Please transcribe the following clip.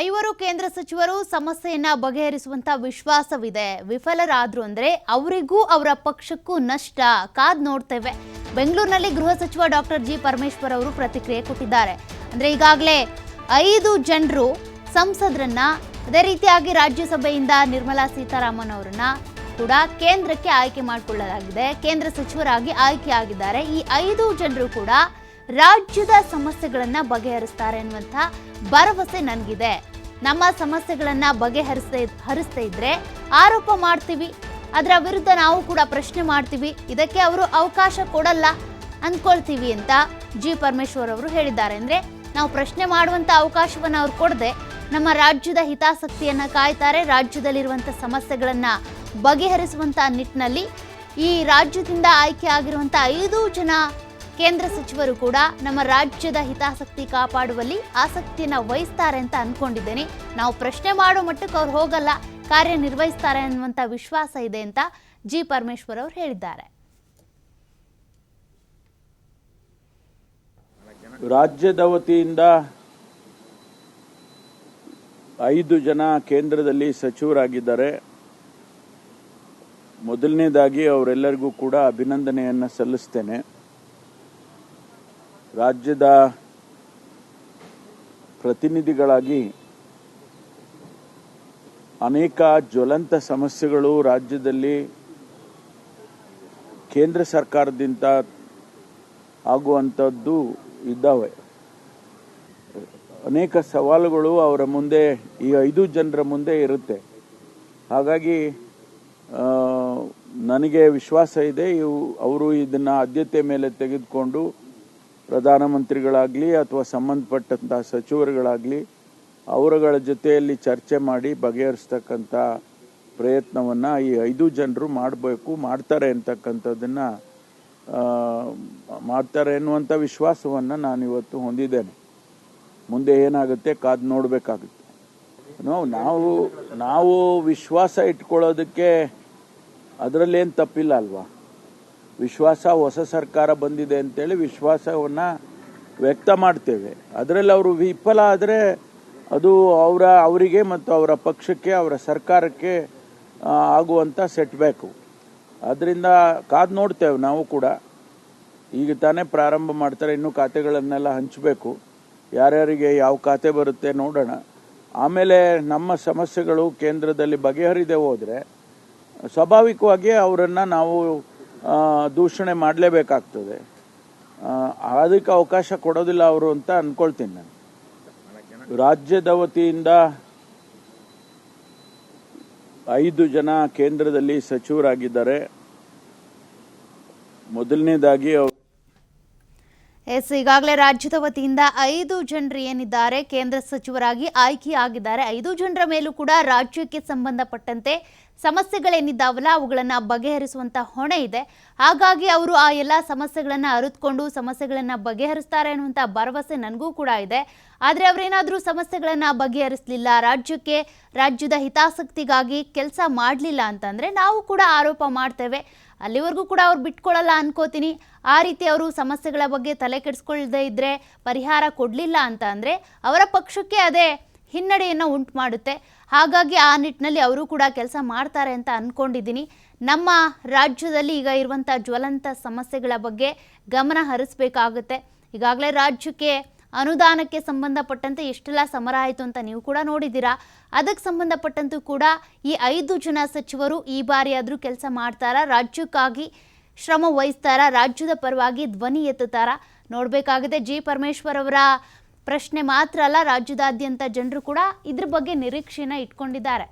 ಐವರು ಕೇಂದ್ರ ಸಚಿವರು ಸಮಸ್ಯೆಯನ್ನ ಬಗೆಹರಿಸುವಂತ ವಿಶ್ವಾಸವಿದೆ. ವಿಫಲರಾದ್ರು ಅಂದ್ರೆ ಅವರಿಗೂ ಅವರ ಪಕ್ಷಕ್ಕೂ ನಷ್ಟ. ಕಾದ್ ನೋಡ್ತೇವೆ. ಬೆಂಗಳೂರಿನಲ್ಲಿ ಗೃಹ ಸಚಿವ ಡಾಕ್ಟರ್ ಜಿ ಪರಮೇಶ್ವರ್ ಅವರು ಪ್ರತಿಕ್ರಿಯೆ ಕೊಟ್ಟಿದ್ದಾರೆ. ಅಂದ್ರೆ ಈಗಾಗಲೇ ಐದು ಜನರು ಸಂಸದರನ್ನ, ಅದೇ ರೀತಿಯಾಗಿ ರಾಜ್ಯಸಭೆಯಿಂದ ನಿರ್ಮಲಾ ಸೀತಾರಾಮನ್ ಅವರನ್ನ ಕೂಡ ಕೇಂದ್ರಕ್ಕೆ ಆಯ್ಕೆ ಮಾಡಿಕೊಳ್ಳಲಾಗಿದೆ. ಕೇಂದ್ರ ಸಚಿವರಾಗಿ ಆಯ್ಕೆಯಾಗಿದ್ದಾರೆ. ಈ ಐದು ಜನರು ಕೂಡ ರಾಜ್ಯದ ಸಮಸ್ಯೆಗಳನ್ನ ಬಗೆಹರಿಸ್ತಾರೆ ಅನ್ನುವಂಥ ಭರವಸೆ ನನಗಿದೆ. ನಮ್ಮ ಸಮಸ್ಯೆಗಳನ್ನ ಬಗೆಹರಿಸ್ತಾ ಹರಿಸ್ತಾ ಇದ್ರೆ ಆರೋಪ ಮಾಡ್ತೀವಿ. ಅದರ ವಿರುದ್ಧ ನಾವು ಕೂಡ ಪ್ರಶ್ನೆ ಮಾಡ್ತೀವಿ. ಇದಕ್ಕೆ ಅವರು ಅವಕಾಶ ಕೊಡಲ್ಲ ಅಂದ್ಕೊಳ್ತೀವಿ ಅಂತ ಜಿ ಪರಮೇಶ್ವರ್ ಅವರು ಹೇಳಿದ್ದಾರೆ. ಅಂದ್ರೆ ನಾವು ಪ್ರಶ್ನೆ ಮಾಡುವಂತ ಅವಕಾಶವನ್ನು ಅವ್ರು ಕೊಡದೆ ನಮ್ಮ ರಾಜ್ಯದ ಹಿತಾಸಕ್ತಿಯನ್ನ ಕಾಯ್ತಾರೆ ರಾಜ್ಯದಲ್ಲಿರುವಂತ ಸಮಸ್ಯೆಗಳನ್ನ ಬಗೆಹರಿಸುವಂತ ನಿಟ್ಟಿನಲ್ಲಿ ಈ ರಾಜ್ಯದಿಂದ ಆಯ್ಕೆ ಆಗಿರುವಂತ ಐದು ಜನ ಕೇಂದ್ರ ಸಚಿವರು ಕೂಡ ನಮ್ಮ ರಾಜ್ಯದ ಹಿತಾಸಕ್ತಿ ಕಾಪಾಡುವಲ್ಲಿ ಆಸಕ್ತಿಯನ್ನ ವಹಿಸ್ತಾರೆ ಅಂತ ಅಂದ್ಕೊಂಡಿದ್ದೇನೆ ನಾವು ಪ್ರಶ್ನೆ ಮಾಡೋ ಮಟ್ಟಕ್ಕೆ ಅವ್ರು ಹೋಗಲ್ಲ, ಕಾರ್ಯನಿರ್ವಹಿಸ್ತಾರೆ ಅನ್ನುವಂಥ ವಿಶ್ವಾಸ ಇದೆ ಅಂತ ಜಿ ಪರಮೇಶ್ವರ್ ಅವರು ಹೇಳಿದ್ದಾರೆ. ರಾಜ್ಯದ ವತಿಯಿಂದ ಐದು ಜನ ಕೇಂದ್ರದಲ್ಲಿ ಸಚಿವರಾಗಿದ್ದಾರೆ. ಮೊದಲನೇದಾಗಿ ಅವರೆಲ್ಲರಿಗೂ ಕೂಡ ಅಭಿನಂದನೆಯನ್ನು ಸಲ್ಲಿಸ್ತೇನೆ. ರಾಜ್ಯದ ಪ್ರತಿನಿಧಿಗಳಾಗಿ ಅನೇಕ ಜ್ವಲಂತ ಸಮಸ್ಯೆಗಳು ರಾಜ್ಯದಲ್ಲಿ ಕೇಂದ್ರ ಸರ್ಕಾರದಿಂದ ಆಗುವಂಥದ್ದು ಇದ್ದಾವೆ. ಅನೇಕ ಸವಾಲುಗಳು ಅವರ ಮುಂದೆ, ಈ ಐದು ಜನರ ಮುಂದೆ ಇರುತ್ತೆ. ಹಾಗಾಗಿ ನನಗೆ ವಿಶ್ವಾಸ ಇದೆ ಇವು, ಅವರು ಇದನ್ನು ಆದ್ಯತೆ ಮೇಲೆ ತೆಗೆದುಕೊಂಡು ಪ್ರಧಾನಮಂತ್ರಿಗಳಾಗಲಿ ಅಥವಾ ಸಂಬಂಧಪಟ್ಟಂತಹ ಸಚಿವರುಗಳಾಗಲಿ ಅವರುಗಳ ಜೊತೆಯಲ್ಲಿ ಚರ್ಚೆ ಮಾಡಿ ಬಗೆಹರಿಸ್ತಕ್ಕಂಥ ಪ್ರಯತ್ನವನ್ನು ಈ ಐದು ಜನರು ಮಾಡಬೇಕು, ಮಾಡ್ತಾರೆ ಅಂತಕ್ಕಂಥದ್ದನ್ನ ಮಾಡ್ತಾರೆ ಎನ್ನುವಂಥ ವಿಶ್ವಾಸವನ್ನು ನಾನು ಇವತ್ತು ಹೊಂದಿದ್ದೇನೆ. ಮುಂದೆ ಏನಾಗುತ್ತೆ? ಕಾದು ನೋಡಬೇಕಾಗುತ್ತೆ. ನಾವು ನಾವು ವಿಶ್ವಾಸ ಇಟ್ಕೊಳ್ಳೋದಕ್ಕೆ ಅದರಲ್ಲೇನು ತಪ್ಪಿಲ್ಲ ಅಲ್ವಾ? ವಿಶ್ವಾಸ ಹೊಸ ಸರ್ಕಾರ ಬಂದಿದೆ ಅಂತೇಳಿ ವಿಶ್ವಾಸವನ್ನ ವ್ಯಕ್ತ ಮಾಡ್ತೇವೆ. ಅದರಲ್ಲಿ ಅವರು ವಿಫಲ ಆದರೆ ಅದು ಅವರ, ಅವರಿಗೆ ಮತ್ತು ಅವರ ಪಕ್ಷಕ್ಕೆ, ಅವರ ಸರ್ಕಾರಕ್ಕೆ ಆಗುವಂಥ ಸೆಟ್ಬ್ಯಾಕು ಅದರಿಂದ ಕಾದು ನೋಡ್ತೇವೆ ನಾವು ಕೂಡ. ಈಗ ತಾನೇ ಪ್ರಾರಂಭ ಮಾಡ್ತಾರೆ, ಇನ್ನೂ ಖಾತೆಗಳನ್ನೆಲ್ಲ ಹಂಚಬೇಕು. ಯಾರ್ಯಾರಿಗೆ ಯಾವ ಖಾತೆ ಬರುತ್ತೆ ನೋಡೋಣ. ಆಮೇಲೆ ನಮ್ಮ ಸಮಸ್ಯೆಗಳು ಕೇಂದ್ರದಲ್ಲಿ ಬಗೆಹರಿದೆ ಹೋದರೆ, ಸ್ವಾಭಾವಿಕವಾಗಿ ಅವರನ್ನು ನಾವು ದೂಷಣೆ ಮಾಡಲೇಬೇಕಾಗ್ತದೆ. ಅದಕ್ಕೆ ಅವಕಾಶ ಕೊಡೋದಿಲ್ಲ ಅವರು ಅಂತ ಅನ್ಕೊಳ್ತೀನಿ ನಾನು. ರಾಜ್ಯದ ವತಿಯಿಂದ ಐದು ಜನ ಕೇಂದ್ರದಲ್ಲಿ ಸಚಿವರಾಗಿದ್ದಾರೆ. ಮೊದಲನೇದಾಗಿ ಅವರು ಎಸ್, ಈಗಾಗಲೇ ರಾಜ್ಯದ ವತಿಯಿಂದ ಐದು ಜನರು ಏನಿದ್ದಾರೆ, ಕೇಂದ್ರ ಸಚಿವರಾಗಿ ಆಯ್ಕೆಯಾಗಿದ್ದಾರೆ. ಐದು ಜನರ ಮೇಲೂ ಕೂಡ ರಾಜ್ಯಕ್ಕೆ ಸಂಬಂಧಪಟ್ಟಂತೆ ಸಮಸ್ಯೆಗಳೇನಿದ್ದಾವಲ್ಲ, ಅವುಗಳನ್ನು ಬಗೆಹರಿಸುವಂತ ಹೊಣೆ ಇದೆ. ಹಾಗಾಗಿ ಅವರು ಆ ಎಲ್ಲ ಸಮಸ್ಯೆಗಳನ್ನು ಅರಿತುಕೊಂಡು, ಸಮಸ್ಯೆಗಳನ್ನು ಬಗೆಹರಿಸ್ತಾರೆ ಅನ್ನುವಂಥ ಭರವಸೆ ನನಗೂ ಕೂಡ ಇದೆ. ಆದರೆ ಅವರೇನಾದರೂ ಸಮಸ್ಯೆಗಳನ್ನು ಬಗೆಹರಿಸಲಿಲ್ಲ, ರಾಜ್ಯಕ್ಕೆ, ರಾಜ್ಯದ ಹಿತಾಸಕ್ತಿಗಾಗಿ ಕೆಲಸ ಮಾಡಲಿಲ್ಲ ಅಂತಂದರೆ ನಾವು ಕೂಡ ಆರೋಪ ಮಾಡ್ತೇವೆ. ಅಲ್ಲಿವರೆಗೂ ಕೂಡ ಅವ್ರು ಬಿಟ್ಕೊಳ್ಳಲ್ಲ ಅನ್ಕೋತೀನಿ. ಆ ರೀತಿ ಅವರು ಸಮಸ್ಯೆಗಳ ಬಗ್ಗೆ ತಲೆ ಕೆಡಿಸ್ಕೊಳ್ದೇ ಇದ್ರೆ ಪರಿಹಾರ ಕೊಡಲಿಲ್ಲ ಅಂತ ಅಂದರೆ ಅವರ ಪಕ್ಷಕ್ಕೆ ಅದೇ ಹಿನ್ನಡೆಯನ್ನು ಉಂಟು ಮಾಡುತ್ತೆ. ಹಾಗಾಗಿ ಆ ನಿಟ್ಟಿನಲ್ಲಿ ಅವರು ಕೂಡ ಕೆಲಸ ಮಾಡ್ತಾರೆ ಅಂತ ಅಂದ್ಕೊಂಡಿದ್ದೀನಿ ನಮ್ಮ ರಾಜ್ಯದಲ್ಲಿ ಈಗ ಇರುವಂಥ ಜ್ವಲಂತ ಸಮಸ್ಯೆಗಳ ಬಗ್ಗೆ ಗಮನ ಹರಿಸಬೇಕಾಗುತ್ತೆ. ಈಗಾಗಲೇ ರಾಜ್ಯಕ್ಕೆ ಅನುದಾನಕ್ಕೆ ಸಂಬಂಧಪಟ್ಟಂತೆ ಎಷ್ಟೆಲ್ಲ ಸಮರ ಆಯಿತು ಅಂತ ನೀವು ಕೂಡ ನೋಡಿದ್ದೀರಾ. ಅದಕ್ಕೆ ಸಂಬಂಧಪಟ್ಟಂತೂ ಕೂಡ ಈ ಐದು ಜನ ಸಚಿವರು ಈ ಬಾರಿ ಆದರೂ ಕೆಲಸ ಮಾಡ್ತಾರಾ, ರಾಜ್ಯಕ್ಕಾಗಿ ಶ್ರಮ ವಹಿಸ್ತಾರಾ, ರಾಜ್ಯದ ಪರವಾಗಿ ಧ್ವನಿ ಎತ್ತುತ್ತಾರಾ. ನೋಡಬೇಕಾಗಿದೆ ಜಿ ಪರಮೇಶ್ವರ್ ಅವರ ಪ್ರಶ್ನೆ ಮಾತ್ರ ಅಲ್ಲ, ರಾಜ್ಯದಾದ್ಯಂತ ಜನರು ಕೂಡ ಇದ್ರ ಬಗ್ಗೆ ನಿರೀಕ್ಷೆನ ಇಟ್ಕೊಂಡಿದ್ದಾರೆ.